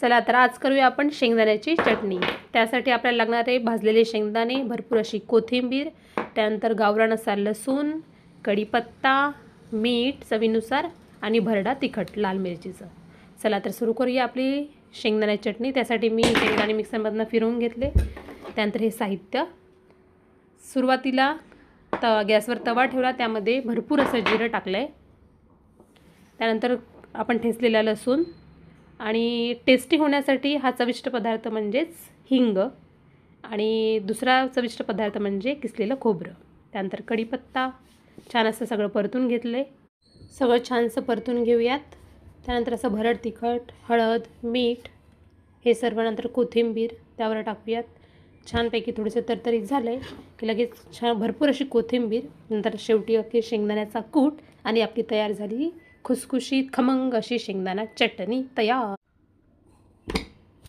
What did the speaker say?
चला तर आज करूया आपण शेंगदाण्याची चटणी. त्यासाठी आपल्याला लागणार आहे भाजलेले शेंगदाणे भरपूर अशी कोथिंबीर त्यानंतर गावरान असा लसूण कढीपत्ता मीठ चवीनुसार आणि भरडा तिखट लाल मिरचीचं. चला तर सुरू करूया आपली शेंगदाण्याची चटणी. त्यासाठी मी शेंगदाणे मिक्सरमधनं फिरवून घेतले. त्यानंतर हे साहित्य. सुरुवातीला त गॅसवर तवा ठेवला. त्यामध्ये भरपूर असं जिरं टाकलं आहे त्यानंतर आपण ठेचलेला लसूण. आणि टेस्टी होण्यासाठी हा चविष्ट पदार्थ म्हणजेच हिंग. आणि दुसरा चविष्ट पदार्थ म्हणजे किसलेलं खोबरं. त्यानंतर कढीपत्ता. छान असं सगळं परतून घेतलं आहे सगळं छानसं परतून घेऊयात. त्यानंतर असं भरड तिखट हळद मीठ हे सर्व नंतर कोथिंबीर त्यावर टाकूयात. छानपैकी थोडंसं तरतरीत झालं आहे की लगेच छान भरपूर अशी कोथिंबीर नंतर शेवटी अख्खी शेंगदाण्याचा कूट आणि आपली तयार झाली खुसखुशीत खमंग अशी शेंगदाणा चटणी तयार.